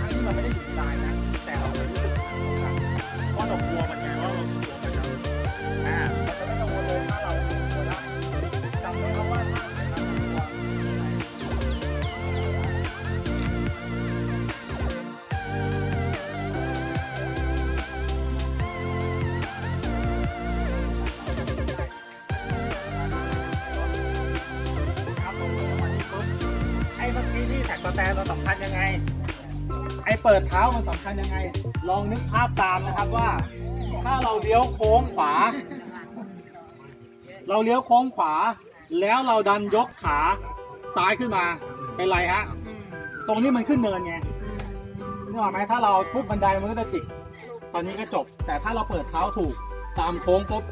ทั้งๆที่มันไม่ได้อยู่ในลายนะ แต่เราจะรู้สึกเหมือนกันเพราะเรากลัวมันไงว่าเรากลัวมันจะอ่าเราจะไม่กังวลเลยถ้าเรากลัวได้จำไว้ครับว่าถ้าเราไม่ทำตัวครับผมาที่ปุ๊บไอ้เมื่อกี้ที่แท็กสแตนเราสำคัญยังไง ไอ้เปิดเท้ามันสำคัญยังไง ลองนึกภาพตามนะครับว่า ถ้าเราเลี้ยวโค้งขวา เราเลี้ยวโค้งขวา แล้วเราดันยกขาซ้ายขึ้นมาเป็นไรฮะตรงนี้มันขึ้นเนินไงนึกออกไหมถ้าเราปุ๊บบันไดมันก็จะจิกตอนนี้ก็จบ แต่ถ้าเราเปิดเท้าถูกตามโค้งปุ๊บ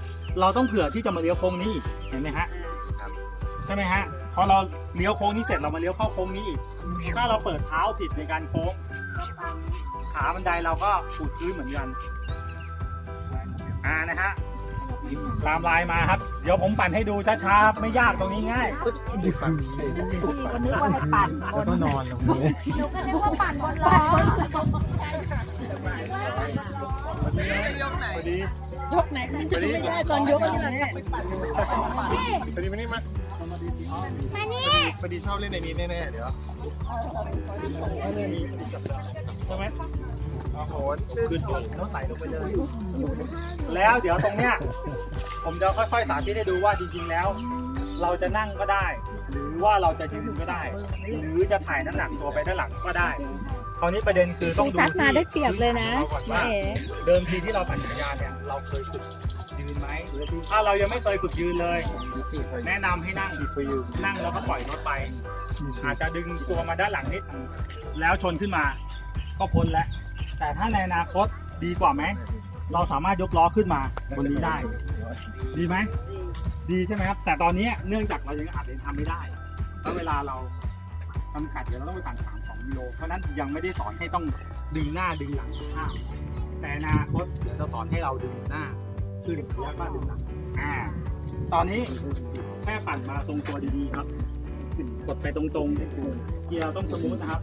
เราต้องเผื่อที่จะมาเลี้ยวโค้งนี้อีกเห็นไหมฮะใช่ไหมฮะพอเราเลี้ยวโค้งนี้เสร็จเรามาเลี้ยวเข้าโค้งนี้อีกถ้าเราเปิดเท้าผิดในการโค้ง ขาบันไดเราก็ขูดพื้นเหมือนกันอ่านะฮะตามลายมาครับ เดี๋ยวผมปั่นให้ดูช้าๆครับไม่ยากตรงนี้ง่ายพี่ก็นึกว่าให้ปั่นบนก็นอนตรงนี้หนูก็นึกว่าปั่นบนล้อพอดี ยกไหนมันจะไม่ได้ตอนยกนี่แหละพอดีมานี่มามานี่พอดีชอบเล่นในนี้แน่ๆเดี๋ยวใช่ไหมโอ้โหขึ้นแล้วใส่ลงไปเลย แล้วเดี๋ยวตรงเนี้ย ผมจะค่อยๆสาธิตให้ดูว่าจริงๆแล้ว เราจะนั่งก็ได้ หรือว่าเราจะยืนก็ได้ หรือจะถ่ายน้ำหนักตัวไปด้านหลังก็ได้คราวนี้ประเด็นคือต้องดูซัดมาที่ได้เปรียบเลยนะเราก่อนว่าเอ๋เดิมทีที่เราปั่นจักรยานเนี่ยเราเคยฝึกยืนไหมถ้าเรายังไม่เคยฝึกยืนเลย แนะนำให้นั่งนั่งแล้วก็ปล่อยรถไป อาจจะดึงตัวมาด้านหลังนิดนึงแล้วชนขึ้นมา ก็พ้นแล้ว แต่ถ้าในอนาคตดีกว่าไหม เราสามารถยกล้อขึ้นมาบนนี้ได้ ดีไหม ดี ดีใช่ไหมครับ แต่ตอนนี้เนื่องจากเรายังอาจจะทำไม่ได้แล้วเวลาเราจำกัดเดี๋ยวเราต้องไปสั่งสามสองกิโล เพราะฉะนั้นยังไม่ได้สอนให้ต้องดึงหน้าดึงหลังข้ามแต่อนาคตเดี๋ยวจะสอนให้เราดึงหน้าขึ้นแล้วก็ดึงหลังอ่าตอนนี้แค่ปั่นมาทรงตัวดีๆครับ กดไปตรงๆเกียร์ต้องสมูทนะครับ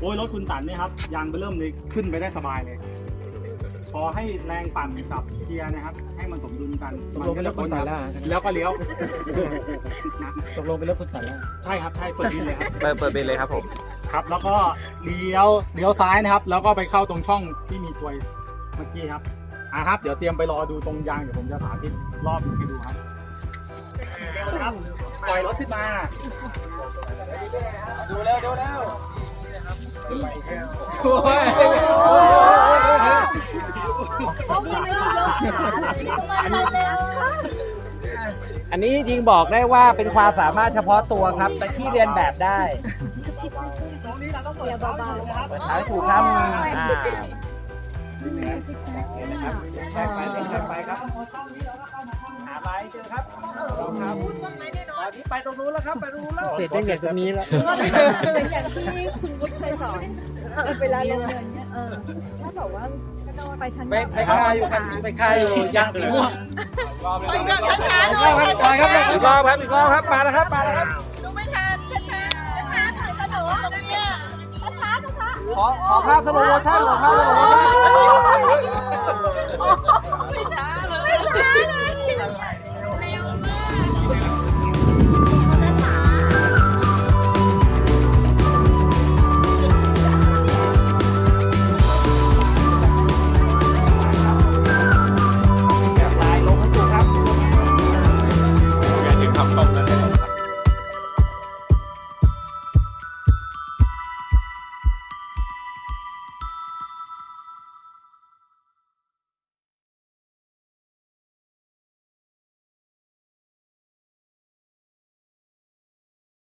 โอ้ยรถคุณตันเนี่ยครับยางไปเริ่มเลยขึ้นไปได้สบายเลย พอให้แรงปั่นกับเกียร์นะครับ ให้มันสมดุลกันตกลงเป็นรถคุณตันแล้วแล้วก็เลี้ยวตกลงเป็นรถคุณตันแล้วใช่ครับใช่เปิดดินเลยครับเปิดเปิดเป็นเลยครับผมครับ แล้วก็เลี้ยวเลี้ยวซ้ายนะครับ แล้วก็ไปเข้าตรงช่องที่มีกลวยเมื่อกี้ครับอะครับ เดี๋ยวเตรียมไปรอดูตรงยางเดี๋ยวผมจะสาธิตรอบหนึงให้ดูครับเร็วนะครับปล่อยรถขึ้นมาดูเร็วดูเร็วโอ้ย อันนี้จริงบอกได้ว่าเป็นความสามารถเฉพาะตัวครับ แต่ที่เรียนแบบได้ตรงนี้เราต้องเปิดเบาๆนะครับเปิดท้ายถูกครับอ่านะครับแข่งไปแข่งไปครับหาไม้เจอครับครับตอนนี้ไปตรงนู้นแล้วครับ ไปตรงนู้นแล้วเสร็จได้ไงตรงนี้แล้วเป็นอย่างที่คุณวุฒิเคยสอนเวลาลงเงินเนี่ยเออถ้าบอกว่าไปชั้นไปไปคาอยู่กันไปคาอยู่ยางสีม่วงช้าๆหน่อีอยกรอบครับอีกรอบครับอีกรอบครับมาแล้วครับมาแล้วครับดูไม่ทันช้าๆช้าๆหน่อยกระโดดตรงเนี้ยช้าๆช้าขอขอภาพสโลโมชั่นขอภาพสโลโมชั่นๆไม่ช้าเลยไม่ช้าเลย